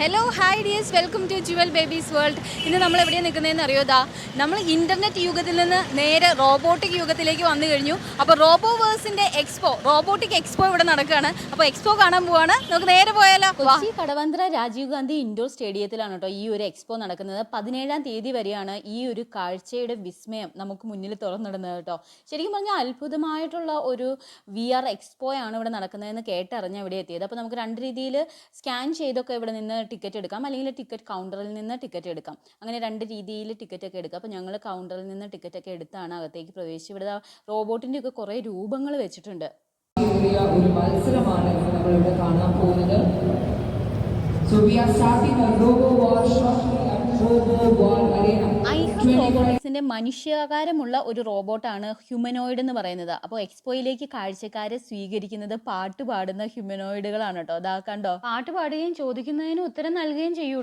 Hello hi dears welcome to jewel babies world ഇന്ന് നമ്മൾ എവിടെയാണ് നിൽക്കുന്നതെന്ന് അറിയോതാ നമ്മൾ ഇന്റർനെറ്റ് യുഗത്തിൽ നിന്ന് നേരെ റോബോട്ടിക് യുഗത്തിലേക്ക് വന്നു കഴിഞ്ഞു. അപ്പോൾ റോബോ റോബോവേഴ്സിന്റെ എക്സ്പോ റോബോട്ടിക് എക്സ്പോ ഇവിടെ നടക്കുകയാണ്. അപ്പോൾ എക്സ്പോ കാണാൻ പോവാണ്. നമുക്ക് നേരെ പോയാലോ? ഈ കടവന്ത്ര രാജീവ് ഗാന്ധി ഇൻഡോർ സ്റ്റേഡിയത്തിലാണ് കേട്ടോ ഈ ഒരു എക്സ്പോ നടക്കുന്നത്. പതിനേഴാം തീയതി വരെയാണ് ഈ ഒരു കാഴ്ചയുടെ വിസ്മയം നമുക്ക് മുന്നിൽ തുറന്നിടുന്നത് കേട്ടോ. ശരിക്കും പറഞ്ഞാൽ അത്ഭുതമായിട്ടുള്ള ഒരു വി ആർ എക്സ്പോയാണ് ഇവിടെ നടക്കുന്നതെന്ന് കേട്ടറിഞ്ഞ് ഇവിടെ എത്തിയത്. അപ്പോൾ നമുക്ക് രണ്ട് രീതിയിൽ സ്കാൻ ചെയ്തൊക്കെ ഇവിടെ നിന്ന് ടിക്കറ്റ് എടുക്കാം. അല്ലെങ്കിൽ ടിക്കറ്റ് കൗണ്ടറിൽ നിന്ന് ടിക്കറ്റ് എടുക്കാം. അങ്ങനെ രണ്ട് രീതിയിൽ ടിക്കറ്റ് ഒക്കെ എടുക്കാം. അപ്പോൾ ഞങ്ങൾ കൗണ്ടറിൽ നിന്ന് ടിക്കറ്റ് ഒക്കെ എടുത്താണ് അകത്തേക്ക് പ്രവേശിച്ച് ഇവിടെ റോബോട്ടിന്റെ ഒക്കെ കുറേ രൂപങ്ങൾ വെച്ചിട്ടുണ്ട്. ഒരു മത്സരമാണ് നമ്മളിവിടെ കാണാൻ പോകുന്നത്. So we are starting Robo War shortly at Robo War Arena. ഐഹം റോബോട്ടിക്സിന്റെ മനുഷ്യാകാരമുള്ള ഒരു റോബോട്ടാണ് ഹ്യൂമനോയിഡ് എന്ന് പറയുന്നത്. അപ്പോൾ എക്സ്പോയിലേക്ക് കാഴ്ചക്കാരെ സ്വീകരിക്കുന്നത് പാട്ട് പാടുന്ന ഹ്യൂമനോയിഡുകളാണ് കേട്ടോ. അതാ കണ്ടോ? പാട്ട് പാടുകയും ചോദിക്കുന്നതിന് ഉത്തരം നൽകുകയും ചെയ്യൂ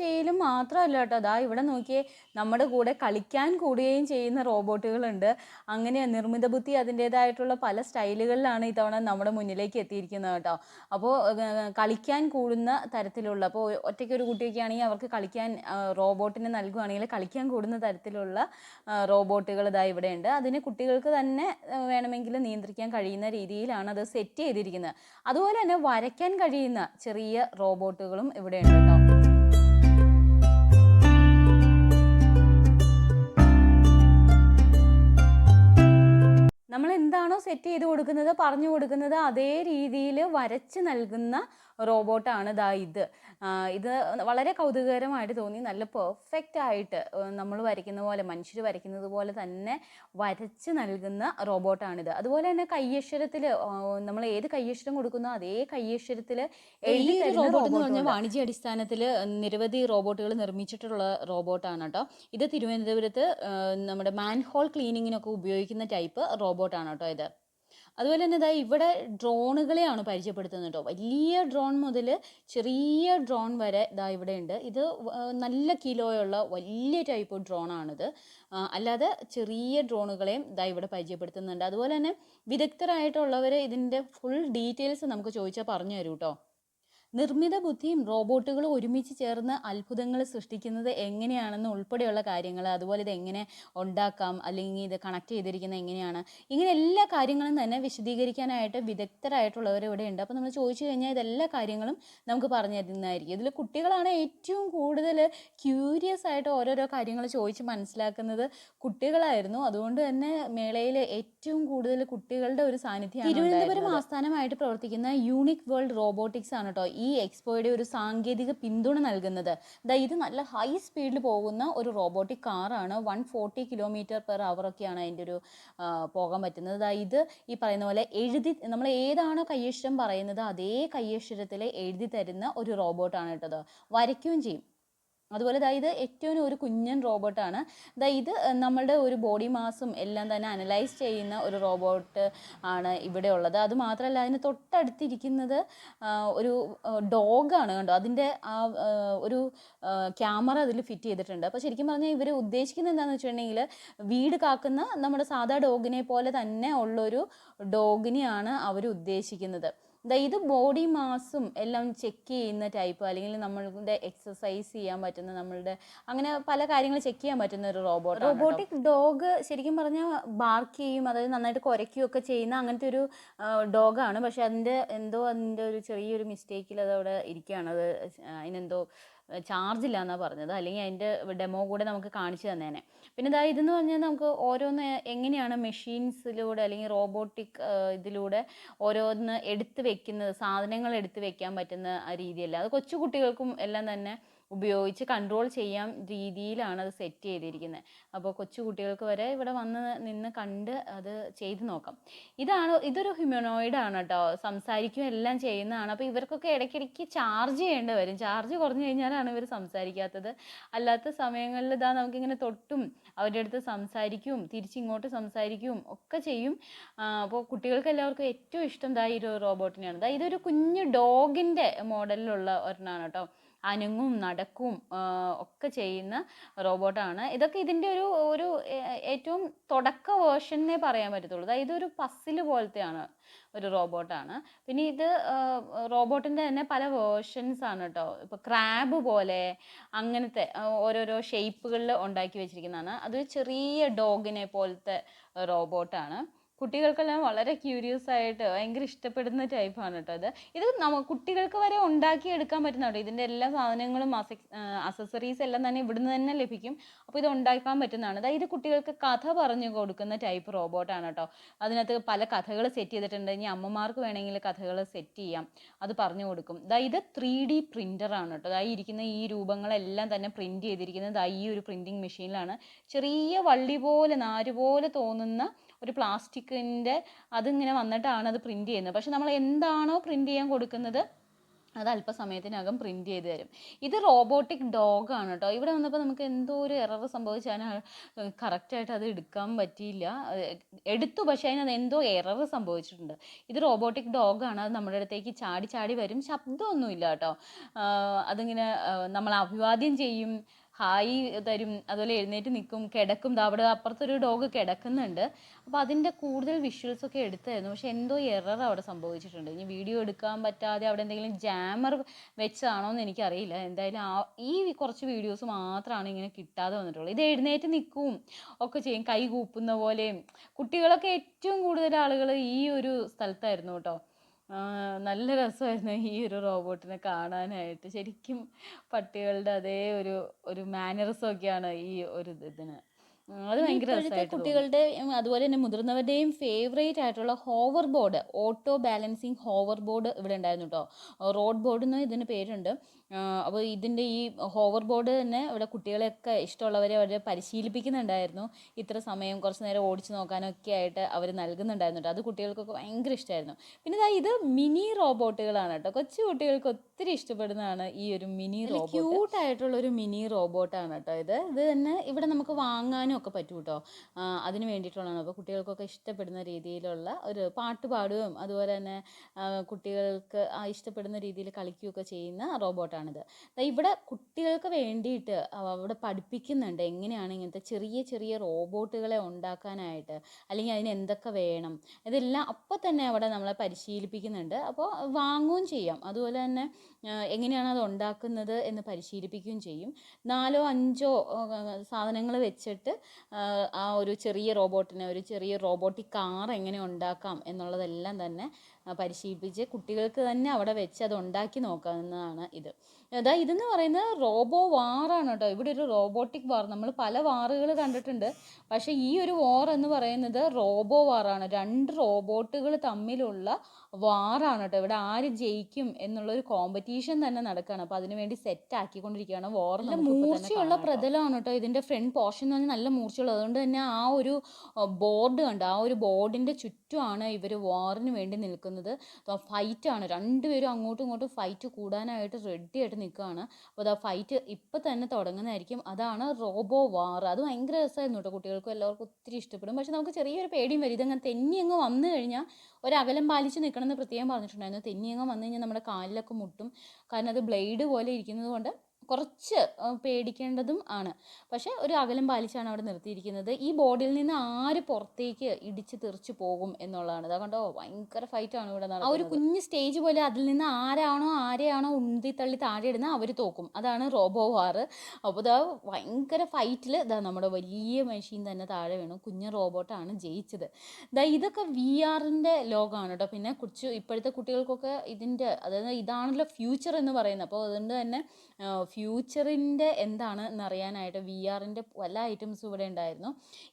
ചെയ്യലും മാത്രമല്ല കേട്ടോ. അതാ ഇവിടെ നോക്കിയേ നമ്മുടെ കൂടെ കളിക്കാൻ കൂടുകയും ചെയ്യുന്ന റോബോട്ടുകളുണ്ട്. അങ്ങനെ നിർമ്മിത ബുദ്ധി അതിന്റേതായിട്ടുള്ള പല സ്റ്റൈലുകളിലാണ് ഇത്തവണ നമ്മുടെ മുന്നിലേക്ക് എത്തിയിരിക്കുന്നത് കേട്ടോ. അപ്പോൾ കളിക്കാൻ കൂടുന്ന തരത്തിലുള്ള അപ്പോൾ ഒറ്റയ്ക്ക് ഒരു കുട്ടിയൊക്കെ ആണെങ്കിൽ അവർക്ക് കളിക്കാൻ റോബോട്ടിനെ നൽകുകയാണെങ്കിൽ കളിക്കാൻ കൂടുന്ന തരത്തിലുള്ള റോബോട്ടുകൾ ഇതാ ഇവിടെയുണ്ട്. അതിന് കുട്ടികൾക്ക് തന്നെ വേണമെങ്കിൽ നിയന്ത്രിക്കാൻ കഴിയുന്ന രീതിയിലാണ് അത് സെറ്റ് ചെയ്തിരിക്കുന്നത്. അതുപോലെ തന്നെ വരയ്ക്കാൻ കഴിയുന്ന ചെറിയ റോബോട്ടുകളും ഇവിടെയുണ്ട് കേട്ടോ. സെറ്റ് ചെയ്ത് കൊടുക്കുന്നത് പറഞ്ഞു കൊടുക്കുന്നത് അതേ രീതിയിൽ വരച്ച് നൽകുന്ന റോബോട്ടാണ് ദാ ഇത്. ഇത് വളരെ കൗതുകകരമായിട്ട് തോന്നി. നല്ല പെർഫെക്റ്റ് ആയിട്ട് നമ്മൾ വരയ്ക്കുന്ന പോലെ മനുഷ്യർ വരയ്ക്കുന്നത് പോലെ തന്നെ വരച്ച് നൽകുന്ന റോബോട്ടാണിത് അതുപോലെ തന്നെ കയ്യക്ഷരത്തിൽ നമ്മൾ ഏത് കയ്യക്ഷരം കൊടുക്കുന്നോ അതേ കയ്യക്ഷരത്തിൽ എഴുതി റോബോട്ട് എന്ന് പറഞ്ഞാൽ വാണിജ്യ അടിസ്ഥാനത്തിൽ നിരവധി റോബോട്ടുകൾ നിർമ്മിച്ചിട്ടുള്ള റോബോട്ടാണ് കേട്ടോ. ഇത് തിരുവനന്തപുരത്ത് നമ്മുടെ മാൻഹോൾ ക്ലീനിങ്ങിനൊക്കെ ഉപയോഗിക്കുന്ന ടൈപ്പ് റോബോട്ടാണ് കേട്ടോ ഇത്. അതുപോലെ തന്നെ ഇതാ ഇവിടെ ഡ്രോണുകളെയാണ് പരിചയപ്പെടുത്തുന്നത് കേട്ടോ വലിയ ഡ്രോൺ മുതൽ ചെറിയ ഡ്രോൺ വരെ ഇതാ ഇവിടെ ഉണ്ട്. ഇത് നല്ല കിലോയുള്ള വലിയ ടൈപ്പ് ഡ്രോണാണിത്. അല്ലാതെ ചെറിയ ഡ്രോണുകളെയും ഇതാ ഇവിടെ പരിചയപ്പെടുത്തുന്നുണ്ട്. അതുപോലെ തന്നെ വിദഗ്ധരായിട്ടുള്ളവർ ഇതിന്റെ ഫുൾ ഡീറ്റെയിൽസ് നമുക്ക് ചോദിച്ചാൽ പറഞ്ഞു തരൂ കേട്ടോ നിർമ്മിത ബുദ്ധിയും റോബോട്ടുകളും ഒരുമിച്ച് ചേർന്ന് അത്ഭുതങ്ങൾ സൃഷ്ടിക്കുന്നത് എങ്ങനെയാണെന്ന് ഉൾപ്പെടെയുള്ള കാര്യങ്ങൾ അതുപോലെ ഇത് എങ്ങനെ ഉണ്ടാക്കാം അല്ലെങ്കിൽ ഇത് കണക്ട് ചെയ്തിരിക്കുന്നത് എങ്ങനെയാണ് ഇങ്ങനെ എല്ലാ കാര്യങ്ങളും തന്നെ വിശദീകരിക്കാനായിട്ട് വിദഗ്ധരായിട്ടുള്ളവർ ഇവിടെ ഉണ്ട്. അപ്പോൾ നമ്മൾ ചോദിച്ചു കഴിഞ്ഞാൽ ഇതെല്ലാ കാര്യങ്ങളും നമുക്ക് പറഞ്ഞു തരുന്നതായിരിക്കും. ഇതിൽ കുട്ടികളാണ് ഏറ്റവും കൂടുതൽ ക്യൂരിയസ് ആയിട്ട് ഓരോരോ കാര്യങ്ങൾ ചോദിച്ച് മനസ്സിലാക്കുന്നത് കുട്ടികളായിരുന്നു. അതുകൊണ്ട് തന്നെ മേളയിൽ ഏറ്റവും കൂടുതൽ കുട്ടികളുടെ ഒരു സാന്നിധ്യം തിരുവനന്തപുരം ആസ്ഥാനമായിട്ട് പ്രവർത്തിക്കുന്ന യൂണിക് വേൾഡ് റോബോട്ടിക്സ് ആണ് കേട്ടോ ഈ എക്സ്പോയുടെ ഒരു സാങ്കേതിക പിന്തുണ നൽകുന്നത്. ദാ ഇത് നല്ല ഹൈ സ്പീഡിൽ പോകുന്ന ഒരു റോബോട്ടിക് കാറാണ് വൺ ഫോർട്ടി കിലോമീറ്റർ പെർ ഒക്കെയാണ് അതിന്റെ ഒരു പോകാൻ പറ്റുന്നത്. ദാ ഇത് ഈ പറയുന്ന പോലെ എഴുതി നമ്മൾ ഏതാണോ കയ്യക്ഷരം പറയുന്നത് അതേ കയ്യക്ഷരത്തിൽ എഴുതി തരുന്ന ഒരു റോബോട്ടാണ് കേട്ടത് വരയ്ക്കുകയും ചെയ്യും. അതുപോലെ ദാ ഇത് ഏറ്റവും ഒരു കുഞ്ഞൻ റോബോട്ടാണ്. ദാ ഇത് നമ്മളുടെ ഒരു ബോഡി മാസും എല്ലാം തന്നെ അനലൈസ് ചെയ്യുന്ന ഒരു റോബോട്ട് ആണ് ഇവിടെ ഉള്ളത്. അത് മാത്രമല്ല അതിന് തൊട്ടടുത്തിരിക്കുന്നത് ഒരു ഡോഗാണ് കണ്ടോ? അതിന്റെ ആ ഒരു ക്യാമറ അതിൽ ഫിറ്റ് ചെയ്തിട്ടുണ്ട്. അപ്പോൾ ശരിക്കും പറഞ്ഞാൽ ഇവർ ഉദ്ദേശിക്കുന്നത് എന്താണെന്ന് വെച്ചിട്ടുണ്ടെങ്കിൽ വീട് കാക്കുന്ന നമ്മുടെ സാധാ ഡോഗിനെ പോലെ തന്നെ ഉള്ളൊരു ഡോഗിനെയാണ് അവർ ഉദ്ദേശിക്കുന്നത്. ഇത് ബോഡി മാസും എല്ലാം ചെക്ക് ചെയ്യുന്ന ടൈപ്പ് അല്ലെങ്കിൽ നമ്മളുടെ എക്സസൈസ് ചെയ്യാൻ പറ്റുന്ന നമ്മളുടെ അങ്ങനെ പല കാര്യങ്ങൾ ചെക്ക് ചെയ്യാൻ പറ്റുന്ന ഒരു റോബോട്ട് റോബോട്ടിക് ഡോഗ് ശരിക്കും പറഞ്ഞാൽ ബാർക്ക് ചെയ്യും അതായത് നന്നായിട്ട് കുരയ്ക്കുകയൊക്കെ ചെയ്യുന്ന അങ്ങനത്തെ ഒരു ഡോഗാണ് പക്ഷെ അതിന്റെ എന്തോ അതിന്റെ ഒരു ചെറിയൊരു മിസ്റ്റേക്കിൽ അതവിടെ ഇരിക്കുകയാണ്. അത് അതിനെന്തോ ചാർജ് ഇല്ല എന്നാണ് പറഞ്ഞത്. അല്ലെങ്കിൽ അതിന്റെ ഡെമോ കൂടെ നമുക്ക് കാണിച്ചു തന്നേനെ. പിന്നെ ഇതാ ഇതെന്ന് പറഞ്ഞാൽ നമുക്ക് ഓരോന്ന് എങ്ങനെയാണ് മെഷീൻസിലൂടെ അല്ലെങ്കിൽ റോബോട്ടിക് ഇതിലൂടെ ഓരോന്ന് എടുത്ത് വെക്കുന്നത് സാധനങ്ങൾ എടുത്ത് വെക്കാൻ പറ്റുന്ന ആ രീതിയല്ല. അത് കൊച്ചു കുട്ടികൾക്കും എല്ലാം തന്നെ ഉപയോഗിച്ച് കൺട്രോൾ ചെയ്യാൻ രീതിയിലാണ് അത് സെറ്റ് ചെയ്തിരിക്കുന്നത് അപ്പോൾ കൊച്ചു കുട്ടികൾക്ക് വരെ ഇവിടെ വന്ന് നിന്ന് കണ്ട് അത് ചെയ്ത് നോക്കാം. ഇതാണ് ഇതൊരു ഹ്യൂമനോയിഡ് ആണ് കേട്ടോ സംസാരിക്കും എല്ലാം ചെയ്യുന്നതാണ്. അപ്പോൾ ഇവർക്കൊക്കെ ഇടയ്ക്കിടയ്ക്ക് ചാർജ് ചെയ്യേണ്ടി വരും. ചാർജ് കുറഞ്ഞു കഴിഞ്ഞാലാണ് ഇവർ സംസാരിക്കാത്തത്. അല്ലാത്ത സമയങ്ങളിൽ ഇതാ നമുക്കിങ്ങനെ തൊട്ടും അവരുടെ അടുത്ത് സംസാരിക്കും തിരിച്ചിങ്ങോട്ട് സംസാരിക്കും ഒക്കെ ചെയ്യും. അപ്പോൾ കുട്ടികൾക്ക് എല്ലാവർക്കും ഏറ്റവും ഇഷ്ടം ദാ ഈ റോബോട്ടിനെയാണ് ദാ ഇതൊരു കുഞ്ഞു ഡോഗിന്റെ മോഡലിലുള്ള ഒരെണ്ണമാണ് കേട്ടോ അനങ്ങും നടക്കും ഒക്കെ ചെയ്യുന്ന റോബോട്ടാണ്. ഇതൊക്കെ ഇതിന്റെ ഒരു ഒരു ഏറ്റവും തുടക്ക വേർഷനെ പറയാൻ പറ്റത്തുള്ളൂ. അതായത് ഇതൊരു പസ്സിൽ പോലത്തെയാണ് ഒരു റോബോട്ടാണ്. പിന്നെ ഇത് റോബോട്ടിന്റെ തന്നെ പല വേർഷൻസ് ആണ് കേട്ടോ. ഇപ്പോൾ ക്രാബ് പോലെ അങ്ങനത്തെ ഓരോരോ ഷേപ്പുകളിൽ ഉണ്ടാക്കി വെച്ചിരിക്കുന്നതാണ്. അതൊരു ചെറിയ ഡോഗിനെ പോലത്തെ റോബോട്ടാണ്. കുട്ടികൾക്കെല്ലാം വളരെ ക്യൂരിയസ് ആയിട്ട് ഭയങ്കര ഇഷ്ടപ്പെടുന്ന ടൈപ്പാണ് കേട്ടോ ഇത് ഇത് നമ്മ കുട്ടികൾക്ക് വരെ ഉണ്ടാക്കിയെടുക്കാൻ കേട്ടോ ഇതിന്റെ എല്ലാ സാധനങ്ങളും അസസറീസ് എല്ലാം തന്നെ ഇവിടുന്ന് തന്നെ ലഭിക്കും. അപ്പോൾ ഇത് ഉണ്ടാക്കാൻ പറ്റുന്നതാണ്. അതായത് കുട്ടികൾക്ക് കഥ പറഞ്ഞു കൊടുക്കുന്ന ടൈപ്പ് റോബോട്ടാണ് കേട്ടോ അതിനകത്ത് പല കഥകൾ സെറ്റ് ചെയ്തിട്ടുണ്ട്. ഇനി അമ്മമാർക്ക് വേണമെങ്കിൽ കഥകൾ സെറ്റ് ചെയ്യാം. അത് പറഞ്ഞു കൊടുക്കും. ദാ ഇത് ത്രീ ഡി ആണ് കേട്ടോ ഈ ഇരിക്കുന്ന ഈ രൂപങ്ങളെല്ലാം തന്നെ പ്രിന്റ് ചെയ്തിരിക്കുന്നത് ഈ ഒരു പ്രിന്റിംഗ് മെഷീനിലാണ് ചെറിയ വള്ളി പോലെ നാര് പോലെ തോന്നുന്ന ഒരു പ്ലാസ്റ്റിക്കിന്റെ അതിങ്ങനെ വന്നിട്ടാണ് അത് പ്രിന്റ് ചെയ്യുന്നത്. പക്ഷെ നമ്മൾ എന്താണോ പ്രിന്റ് ചെയ്യാൻ കൊടുക്കുന്നത് അത് അല്പസമയത്തിനകം പ്രിന്റ് ചെയ്ത് തരും. ഇത് റോബോട്ടിക് ഡോഗാണ് കേട്ടോ. ഇവിടെ വന്നപ്പോൾ നമുക്ക് എന്തോ ഒരു എറർ സംഭവിച്ചാൽ കറക്റ്റായിട്ട് അത് എടുക്കാൻ പറ്റിയില്ല. എടുത്തു പക്ഷേ അതിനത് എന്തോ എറർ സംഭവിച്ചിട്ടുണ്ട്. ഇത് റോബോട്ടിക് ഡോഗാണ് അത് നമ്മുടെ അടുത്തേക്ക് ചാടി ചാടി വരും. ശബ്ദമൊന്നുമില്ല കേട്ടോ. അതിങ്ങനെ നമ്മൾ അഭിവാദ്യം ചെയ്യും. ഹായ് തരും അതുപോലെ എഴുന്നേറ്റ് നിൽക്കും കിടക്കും. അവിടെ അപ്പുറത്തൊരു ഡോഗ് കിടക്കുന്നുണ്ട്. അപ്പോൾ അതിന്റെ കൂടുതൽ വിഷ്വൽസ് ഒക്കെ എടുത്തായിരുന്നു. പക്ഷെ എന്തോ എറർ അവിടെ സംഭവിച്ചിട്ടുണ്ട്. ഇനി വീഡിയോ എടുക്കാൻ പറ്റാതെ അവിടെ എന്തെങ്കിലും ജാമർ വെച്ചതാണോ എന്ന് എനിക്കറിയില്ല. എന്തായാലും ആ ഈ കുറച്ച് വീഡിയോസ് മാത്രമാണ് ഇങ്ങനെ കിട്ടാതെ വന്നിട്ടുള്ളത്. ഇത് എഴുന്നേറ്റ് നിൽക്കും ഒക്കെ ചെയ്യും. കൈ കൂപ്പുന്ന പോലെയും കുട്ടികളൊക്കെ ഏറ്റവും കൂടുതൽ ആളുകൾ ഈ ഒരു സ്ഥലത്തായിരുന്നു കേട്ടോ. നല്ല രസമായിരുന്നു ഈ ഒരു റോബോട്ടിനെ കാണാനായിട്ട്. ശരിക്കും പട്ടികളുടെ അതേ ഒരു ഒരു മാനറിസം ഒക്കെയാണ് ഈ ഒരു ഇത് ഇതിന്. അത് ഭയങ്കര രസമായിട്ട് കുട്ടികളുടെ അതുപോലെ തന്നെ മുതിർന്നവരുടെയും ഫേവറേറ്റ് ആയിട്ടുള്ള hover board auto balancing hover board ഇവിടെ ഉണ്ടായിരുന്നു കേട്ടോ റോഡ് ബോർഡ് എന്ന് ഇതിന് പേരുണ്ട്. അപ്പോൾ ഇതിന്റെ ഈ ഹോവർ ബോർഡ് തന്നെ ഇവിടെ കുട്ടികളെയൊക്കെ ഇഷ്ടമുള്ളവരെ അവർ പരിശീലിപ്പിക്കുന്നുണ്ടായിരുന്നു. ഇത്ര സമയം കുറച്ച് നേരം ഓടിച്ചു നോക്കാനൊക്കെ ആയിട്ട് അവർ നൽകുന്നുണ്ടായിരുന്നു കേട്ടോ അത് കുട്ടികൾക്കൊക്കെ ഭയങ്കര ഇഷ്ടമായിരുന്നു പിന്നെ ദാ ഇത് മിനി റോബോട്ടുകളാണ് കേട്ടോ. കൊച്ചു കുട്ടികൾക്ക് ഒത്തിരി ഇഷ്ടപ്പെടുന്നതാണ് ഈ ഒരു മിനി റോബോട്ട്. ക്യൂട്ടായിട്ടുള്ള ഒരു മിനി റോബോട്ടാണ് കേട്ടോ ഇത്. ഇത് തന്നെ ഇവിടെ നമുക്ക് വാങ്ങാനും ഒക്കെ പറ്റും കേട്ടോ. അതിന് വേണ്ടിയിട്ടുള്ളതാണ്. അപ്പോൾ കുട്ടികൾക്കൊക്കെ ഇഷ്ടപ്പെടുന്ന രീതിയിലുള്ള ഒരു പാട്ട് പാടുകയും അതുപോലെ തന്നെ കുട്ടികൾക്ക് ആ ഇഷ്ടപ്പെടുന്ന രീതിയിൽ കളിക്കുകയൊക്കെ ചെയ്യുന്ന റോബോട്ടാണിത് ദാ ഇവിടെ കുട്ടികൾക്ക് വേണ്ടിയിട്ട് അവിടെ പഠിപ്പിക്കുന്നുണ്ട് എങ്ങനെയാണ് ഇങ്ങനത്തെ ചെറിയ ചെറിയ റോബോട്ടുകളെ ഉണ്ടാക്കാനായിട്ട് അല്ലെങ്കിൽ അതിന് എന്തൊക്കെ വേണം. ഇതെല്ലാം അപ്പം തന്നെ അവിടെ നമ്മളെ പരിശീലിപ്പിക്കുന്നുണ്ട്. അപ്പോൾ വാങ്ങുകയും ചെയ്യാം. അതുപോലെ തന്നെ എങ്ങനെയാണ് അത് ഉണ്ടാക്കുന്നത് എന്ന് പരിശീലിപ്പിക്കുകയും ചെയ്യും. നാലോ അഞ്ചോ സാധനങ്ങൾ വെച്ചിട്ട് ആ, ഒരു ചെറിയ റോബോട്ടിനെ ഒരു ചെറിയ റോബോട്ടിക് കാർ എങ്ങനെ ഉണ്ടാക്കാം എന്നുള്ളതെല്ലാം തന്നെ പരിശീലിപ്പിച്ച് കുട്ടികൾക്ക് തന്നെ അവിടെ വെച്ച് അത് ഉണ്ടാക്കി നോക്കാവുന്നതാണ് ഇത്. അതാ ഇതെന്ന് പറയുന്നത് റോബോ വാറാണ് കേട്ടോ. ഇവിടെ ഒരു റോബോട്ടിക് വാർ. നമ്മൾ പല വാറുകൾ കണ്ടിട്ടുണ്ട്. പക്ഷേ ഈ ഒരു വാർ എന്ന് പറയുന്നത് റോബോ വാറാണ്. രണ്ട് റോബോട്ടുകൾ തമ്മിലുള്ള വാറാണ് കേട്ടോ. ഇവിടെ ആര് ജയിക്കും എന്നുള്ളൊരു കോമ്പറ്റീഷൻ തന്നെ നടക്കുകയാണ് അപ്പോൾ അതിനുവേണ്ടി സെറ്റ് ആക്കിക്കൊണ്ടിരിക്കുകയാണ് വാർ മൂർച്ചയുള്ള പ്രതലമാണ് കേട്ടോ. ഇതിന്റെ ഫ്രണ്ട് പോർഷൻ എന്ന് പറഞ്ഞാൽ നല്ല മൂർച്ചയുള്ളത് അതുകൊണ്ട് തന്നെ ആ ഒരു ബോർഡ് കണ്ട്? ആ ഒരു ബോർഡിന്റെ ചുറ്റുമാണ് ഇവർ വാറിന് വേണ്ടി നിൽക്കുന്നത്. ഫൈറ്റാണ് രണ്ടുപേരും അങ്ങോട്ടും ഇങ്ങോട്ടും ഫൈറ്റ് കൂടാനായിട്ട് റെഡി ആയിട്ട് നിൽക്കുകയാണ്. അപ്പോൾ അത് ആ ഫൈറ്റ് ഇപ്പം തന്നെ തുടങ്ങുന്നതായിരിക്കും. അതാണ് റോബോ വാർ അത് ഭയങ്കര രസമായിരുന്നു കേട്ടോ. കുട്ടികൾക്കും എല്ലാവർക്കും ഒത്തിരി ഇഷ്ടപ്പെടും. പക്ഷെ നമുക്ക് ചെറിയൊരു പേടിയും വരും. ഇതങ്ങനെ തെന്നി അങ്ങ് വന്നു കഴിഞ്ഞാൽ ഒരകലം പാലിച്ച് നിൽക്കണം എന്ന് പ്രത്യേകം പറഞ്ഞിട്ടുണ്ടായിരുന്നു. തെന്നി അങ്ങ് വന്നു കഴിഞ്ഞാൽ നമ്മുടെ കാലിലൊക്കെ മുട്ടും. കാരണം അത് ബ്ലേഡ് പോലെ ഇരിക്കുന്നത് കൊണ്ട് കുറച്ച് പേടിക്കേണ്ടതും ആണ്. പക്ഷേ ഒരു അകലം പാലിച്ചാണ് അവിടെ നിർത്തിയിരിക്കുന്നത്. ഈ ബോർഡിൽ നിന്ന് ആര് പുറത്തേക്ക് ഇടിച്ച് തെറിച്ച് പോകും എന്നുള്ളതാണ്. അതാ കണ്ടോ ഭയങ്കര ഫൈറ്റാണ് ഇവിടെ നടക്കുന്നത് ആ ഒരു കുഞ്ഞ് സ്റ്റേജ് പോലെ അതിൽ നിന്ന് ആരാണോ ആരെയാണോ ഉന്തി തള്ളി താഴെ ഇടുന്നത് അവർ തോക്കും. അതാണ് റോബോ വാർ. അപ്പോൾ ഇതാ ഭയങ്കര ഫൈറ്റിൽ ഇതാ നമ്മുടെ വലിയ മെഷീൻ തന്നെ താഴെ വീണു. കുഞ്ഞ് റോബോട്ടാണ് ജയിച്ചത്. ദാ ഇതൊക്കെ വി ആറിന്റെ ലോകമാണ് കേട്ടോ. പിന്നെ കുറിച്ച് ഇപ്പോഴത്തെ കുട്ടികൾക്കൊക്കെ ഇതിന്റെ അതായത് ഇതാണല്ലോ ഫ്യൂച്ചർ എന്ന് പറയുന്നത്. അപ്പോൾ അതുകൊണ്ട് തന്നെ ഫ്യൂച്ചറിന്റെ എന്താണ് എന്നറിയാനായിട്ട് വി ആറിന്റെ പല ഐറ്റംസ് ഇവിടെ ഉണ്ടായിരുന്നു.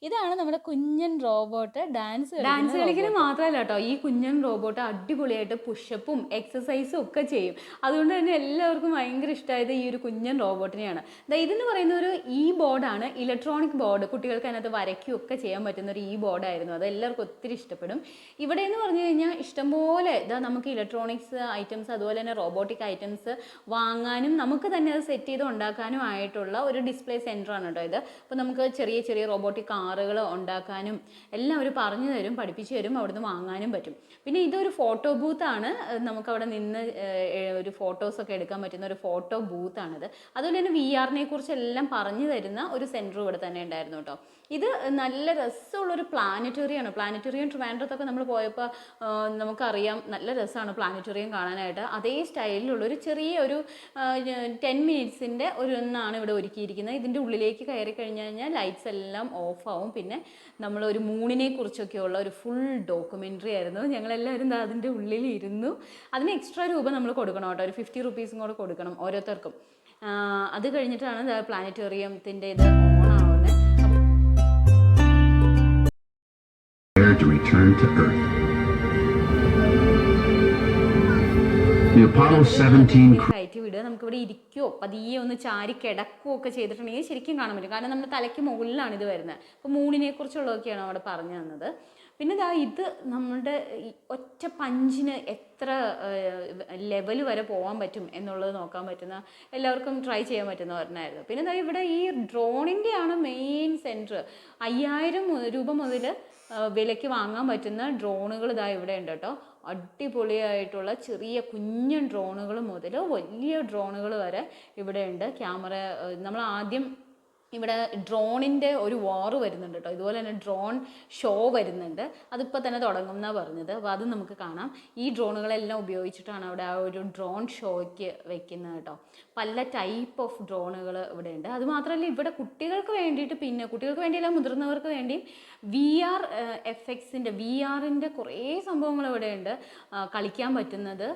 ഇതാണ് നമ്മുടെ കുഞ്ഞൻ റോബോട്ട് ഡാൻസ് ഡാൻസ് കളിക്കുന്നത് മാത്രമല്ല കേട്ടോ ഈ കുഞ്ഞൻ റോബോട്ട് അടിപൊളിയായിട്ട് പുഷപ്പും എക്സസൈസും ഒക്കെ ചെയ്യും. അതുകൊണ്ട് തന്നെ എല്ലാവർക്കും ഭയങ്കര ഇഷ്ടമായത് ഈ ഒരു കുഞ്ഞൻ റോബോട്ടിനെയാണ്. ഇതെന്ന് പറയുന്ന ഒരു ഇ ബോർഡാണ് ഇലക്ട്രോണിക് ബോർഡ് കുട്ടികൾക്ക് അതിനകത്ത് വരയ്ക്കുകയും ഒക്കെ ചെയ്യാൻ പറ്റുന്ന ഒരു ഇ ബോർഡായിരുന്നു അത് എല്ലാവർക്കും ഒത്തിരി ഇഷ്ടപ്പെടും. ഇവിടെ എന്ന് പറഞ്ഞു കഴിഞ്ഞാൽ ഇഷ്ടംപോലെ ഇതാ നമുക്ക് ഇലക്ട്രോണിക്സ് ഐറ്റംസ് അതുപോലെ തന്നെ റോബോട്ടിക് ഐറ്റംസ് വാങ്ങാനും നമുക്ക് തന്നെ അത് സെറ്റ് ചെയ്ത് ഉണ്ടാക്കാനും ആയിട്ടുള്ള ഒരു ഡിസ്പ്ലേ സെന്റർ ആണ് കേട്ടോ ഇത്. അപ്പോൾ നമുക്ക് ചെറിയ ചെറിയ റോബോട്ടിക് കാറുകൾ ഉണ്ടാക്കാനും എല്ലാം അവർ പറഞ്ഞു തരും പഠിപ്പിച്ചു തരും അവിടുന്ന് വാങ്ങാനും പറ്റും. പിന്നെ ഇതൊരു ഫോട്ടോ ബൂത്താണ്. നമുക്ക് അവിടെ നിന്ന് ഒരു ഫോട്ടോസൊക്കെ എടുക്കാൻ പറ്റുന്ന ഒരു ഫോട്ടോ ബൂത്താണിത്. അതുപോലെ തന്നെ വി ആറിനെ കുറിച്ച് എല്ലാം പറഞ്ഞു തരുന്ന ഒരു സെന്റർ ഇവിടെ തന്നെ ഉണ്ടായിരുന്നു കേട്ടോ ഇത് നല്ല രസമുള്ളൊരു പ്ലാനറ്റോറിയാണ്. പ്ലാനറ്റോറിയം ട്രിവാൻഡ്രത്തൊക്കെ നമ്മൾ പോയപ്പോൾ നമുക്കറിയാം നല്ല രസമാണ് പ്ലാനറ്റോറിയം കാണാനായിട്ട്. അതേ സ്റ്റൈലിലുള്ളൊരു ചെറിയ ഒരു ടെൻ മിനിറ്റ്സിന്റെ ഒരു ഒന്നാണ് ഇവിടെ ഒരുക്കിയിരിക്കുന്നത്. ഇതിന്റെ ഉള്ളിലേക്ക് കയറി കഴിഞ്ഞ് കഴിഞ്ഞാൽ ലൈറ്റ്സ് എല്ലാം ഓഫ് ആവും പിന്നെ നമ്മൾ ഒരു മൂണിനെ കുറിച്ചൊക്കെയുള്ള ഒരു ഫുൾ ഡോക്യുമെന്ററി ആയിരുന്നു. ഞങ്ങളെല്ലാവരും അതിന്റെ ഉള്ളിൽ ഇരുന്നു അതിന് എക്സ്ട്രാ രൂപ നമ്മൾ കൊടുക്കണം കേട്ടോ. ഒരു ഫിഫ്റ്റി റുപ്പീസും കൂടെ കൊടുക്കണം ഓരോരുത്തർക്കും. അത് കഴിഞ്ഞിട്ടാണ് പ്ലാനറ്റോറിയത്തിന്റെ ഇത് ഓൺ ആവുന്നത് return to Earth. The Apollo 17 crew കയറ്റി വിടുക. നമുക്കിവിടെ ഇരിക്കുകയോ പതിയെ ഒന്ന് ചാരി കിടക്കുകയോ ഒക്കെ ചെയ്തിട്ടുണ്ടെങ്കിൽ ശരിക്കും കാണാൻ പറ്റും. കാരണം നമ്മുടെ തലയ്ക്ക് മുകളിലാണ് ഇത് വരുന്നത്. അപ്പോൾ മൂണിനെ കുറിച്ചുള്ളതൊക്കെയാണ് അവിടെ പറഞ്ഞു തന്നത്. പിന്നെ ഇതാ ഇത് നമ്മുടെ ഒറ്റ പഞ്ചിന് എത്ര ലെവൽ വരെ പോകാൻ പറ്റും എന്നുള്ളത് നോക്കാൻ പറ്റുന്ന എല്ലാവർക്കും ട്രൈ ചെയ്യാൻ പറ്റുന്ന ഒരെണ്ണമായിരുന്നു. പിന്നെ ദാ ഇവിടെ ഈ ഡ്രോണിന്റെ ആണ് മെയിൻ സെന്റർ. അയ്യായിരം രൂപ മുതൽ വിലയ്ക്ക് വാങ്ങാൻ പറ്റുന്ന ഡ്രോണുകൾ ഇതാ ഇവിടെ ഉണ്ട് കേട്ടോ. അടിപൊളിയായിട്ടുള്ള ചെറിയ കുഞ്ഞൻ ഡ്രോണുകൾ മുതൽ വലിയ ഡ്രോണുകൾ വരെ ഇവിടെ ഉണ്ട്. ക്യാമറ നമ്മൾ ആദ്യം ഇവിടെ ഡ്രോണിന്റെ ഒരു വാർ വരുന്നുണ്ട് കേട്ടോ. ഇതുപോലെ തന്നെ ഡ്രോൺ ഷോ വരുന്നുണ്ട്. അതിപ്പോൾ തന്നെ തുടങ്ങും എന്നാണ് പറഞ്ഞത്. അപ്പോൾ അത് നമുക്ക് കാണാം. ഈ ഡ്രോണുകളെല്ലാം ഉപയോഗിച്ചിട്ടാണ് അവിടെ ആ ഒരു ഡ്രോൺ ഷോയ്ക്ക് വെക്കുന്നത് കേട്ടോ. പല ടൈപ്പ് ഓഫ് ഡ്രോണുകൾ ഇവിടെ ഉണ്ട്. അതുമാത്രമല്ല ഇവിടെ കുട്ടികൾക്ക് വേണ്ടിയിട്ട് പിന്നെ കുട്ടികൾക്ക് വേണ്ടിയല്ല മുതിർന്നവർക്ക് വേണ്ടിയും വി ആർ എഫ് വി ആറിന്റെ കുറേ സംഭവങ്ങൾ ഇവിടെ ഉണ്ട്. കളിക്കാൻ പറ്റുന്നത്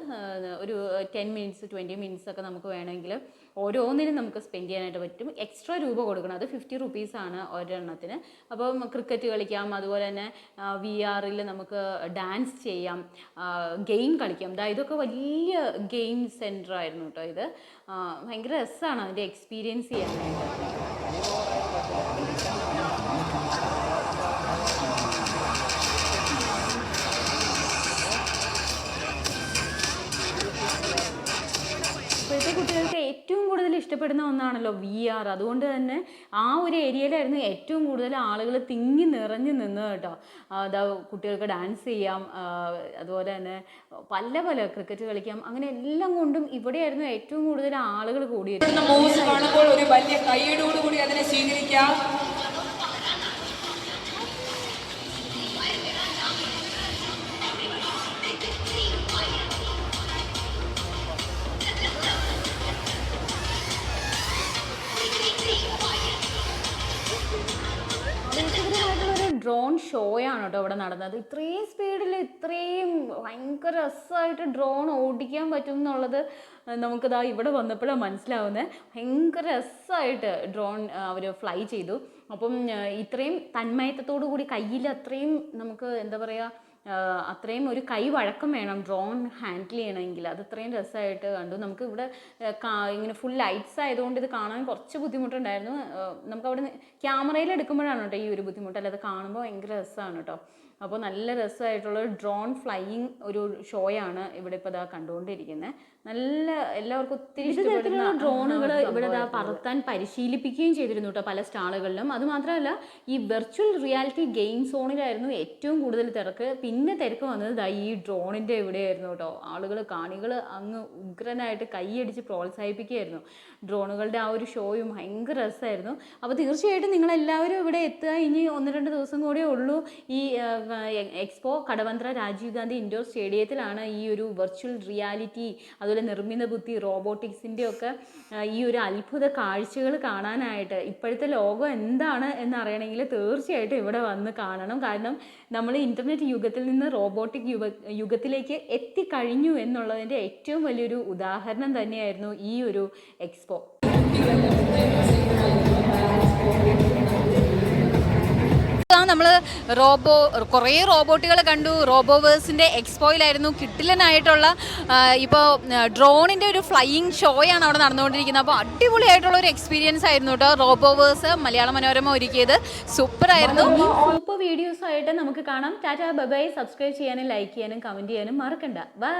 ഒരു ടെൻ മിനിറ്റ്സ് ട്വന്റി മിനിറ്റ്സ് ഒക്കെ നമുക്ക് വേണമെങ്കിൽ ഓരോന്നിനും നമുക്ക് സ്പെൻഡ് ചെയ്യാനായിട്ട് പറ്റും. എക്സ്ട്രാ രൂപ കൊടുക്കണം. അത് ഫിഫ്റ്റി റുപ്പീസാണ് ഒരെണ്ണത്തിന്. അപ്പം ക്രിക്കറ്റ് കളിക്കാം. അതുപോലെ തന്നെ വി ആറിൽ നമുക്ക് ഡാൻസ് ചെയ്യാം. ഗെയിം കളിക്കാം. ദാ ഇതൊക്കെ വലിയ ഗെയിം സെന്റർ ആയിരുന്നു കേട്ടോ ഇത്. ഭയങ്കര രസമാണ് അതിന്റെ എക്സ്പീരിയൻസ് ചെയ്യാനായിട്ട്. ഇപ്പോഴത്തെ കുട്ടികൾക്ക് ഏറ്റവും കൂടുതൽ ഇഷ്ടപ്പെടുന്ന ഒന്നാണല്ലോ വി ആർ അതുകൊണ്ട് തന്നെ ആ ഒരു ഏരിയയിലായിരുന്നു ഏറ്റവും കൂടുതൽ ആളുകൾ തിങ്ങി നിറഞ്ഞു നിന്നത് കേട്ടോ. അതാ കുട്ടികൾക്ക് ഡാൻസ് ചെയ്യാം അതുപോലെ തന്നെ പല പല ക്രിക്കറ്റ് കളിക്കാം. അങ്ങനെ എല്ലാം കൊണ്ടും ഇവിടെയായിരുന്നു ഏറ്റവും കൂടുതൽ ആളുകൾ കൂടിയത്. കാണുമ്പോൾ ഒരു വലിയ കൈയ്യടോടുകൂടി അതിനെ സ്വീകരിക്കാം. ഡ്രോൺ ഷോയാണ് കേട്ടോ ഇവിടെ നടന്നത്. ഇത്രയും സ്പീഡിൽ ഇത്രയും ഭയങ്കര രസമായിട്ട് ഡ്രോൺ ഓടിക്കാൻ പറ്റും എന്നുള്ളത് നമുക്കിതാ ഇവിടെ വന്നപ്പോഴാണ് മനസ്സിലാവുന്നത് ഭയങ്കര രസമായിട്ട് ഡ്രോൺ അവർ ഫ്ലൈ ചെയ്തു. അപ്പം ഇത്രയും തന്മയത്തത്തോടു കൂടി കയ്യിൽ അത്രയും നമുക്ക് എന്താ പറയുക അത്രയും ഒരു കൈ വഴക്കം വേണം ഡ്രോൺ ഹാൻഡിൽ ചെയ്യണമെങ്കിൽ. അത് അത്രയും രസമായിട്ട് കണ്ടു. നമുക്ക് ഇവിടെ ഇങ്ങനെ ഫുൾ ലൈറ്റ്സ് ആയതുകൊണ്ട് ഇത് കാണാൻ കുറച്ച് ബുദ്ധിമുട്ടുണ്ടായിരുന്നു. നമുക്ക് അവിടെ ക്യാമറയിൽ എടുക്കുമ്പോഴാണ് കേട്ടോ ഈ ഒരു ബുദ്ധിമുട്ട്. അല്ലാതെ കാണുമ്പോൾ ഭയങ്കര രസമാണ് കേട്ടോ. അപ്പോൾ നല്ല രസമായിട്ടുള്ള ഡ്രോൺ ഫ്ലൈയിങ് ഒരു ഷോയാണ് ഇവിടെ ഇപ്പോൾ ഇതാ കണ്ടുകൊണ്ടിരിക്കുന്നത് നല്ല എല്ലാവർക്കും ഒത്തിരി ഇഷ്ടപ്പെടുന്ന ഡ്രോണുകൾ ഇവിടെ പറത്താൻ പരിശീലിപ്പിക്കുകയും ചെയ്തിരുന്നു കേട്ടോ പല സ്റ്റാളുകളിലും. അത് മാത്രമല്ല ഈ വെർച്വൽ റിയാലിറ്റി ഗെയിം സോണിലായിരുന്നു ഏറ്റവും കൂടുതൽ തിരക്ക്. പിന്നെ തിരക്ക് വന്നത് ഈ ഡ്രോണിന്റെ ഇവിടെയായിരുന്നു കേട്ടോ ആളുകൾ കാണികൾ അങ്ങ് ഉഗ്രനായിട്ട് കൈയടിച്ച് പ്രോത്സാഹിപ്പിക്കുകയായിരുന്നു. ഡ്രോണുകളുടെ ആ ഒരു ഷോയും ഭയങ്കര രസമായിരുന്നു. അപ്പോൾ തീർച്ചയായിട്ടും നിങ്ങളെല്ലാവരും ഇവിടെ എത്തുക. ഇനി ഒന്ന് രണ്ട് ദിവസം കൂടിയേ ഉള്ളൂ. ഈ എക്സ്പോ കടവന്ത്ര രാജീവ് ഗാന്ധി ഇൻഡോർ സ്റ്റേഡിയത്തിലാണ് ഈ ഒരു വെർച്വൽ റിയാലിറ്റി അതുപോലെ നിർമ്മിത ബുദ്ധി റോബോട്ടിക്സിന്റെ ഒക്കെ ഈ ഒരു അത്ഭുത കാഴ്ചകൾ കാണാനായിട്ട് ഇപ്പോഴത്തെ ലോകം എന്താണ് എന്നറിയണമെങ്കിൽ തീർച്ചയായിട്ടും ഇവിടെ വന്ന് കാണണം. കാരണം നമ്മൾ ഇന്റർനെറ്റ് യുഗത്തിൽ നിന്ന് റോബോട്ടിക് യുഗ യുഗത്തിലേക്ക് എത്തിക്കഴിഞ്ഞു എന്നുള്ളതിന്റെ ഏറ്റവും വലിയൊരു ഉദാഹരണം തന്നെയായിരുന്നു ഈ ഒരു എക്സ്പോ നമ്മൾ റോബോ കുറേ റോബോട്ടുകൾ കണ്ടു. റോബോവേഴ്സിന്റെ എക്സ്പോയിലായിരുന്നു. കിട്ടിലനായിട്ടുള്ള ഇപ്പോൾ ഡ്രോണിന്റെ ഒരു ഫ്ലൈയിങ് ഷോയാണ് അവിടെ നടന്നുകൊണ്ടിരിക്കുന്നത്. അപ്പോൾ അടിപൊളിയായിട്ടുള്ള ഒരു എക്സ്പീരിയൻസ് ആയിരുന്നു കേട്ടോ റോബോവേഴ്സ് മലയാള മനോരമ ഒരുക്കിയത്. സൂപ്പറായിരുന്നു. സൂപ്പർ വീഡിയോസ് ആയിട്ട് നമുക്ക് കാണാം. ടാറ്റാ ബബായി സബ്സ്ക്രൈബ് ചെയ്യാനും ലൈക്ക് ചെയ്യാനും കമന്റ് ചെയ്യാനും മറക്കണ്ട. ബൈ.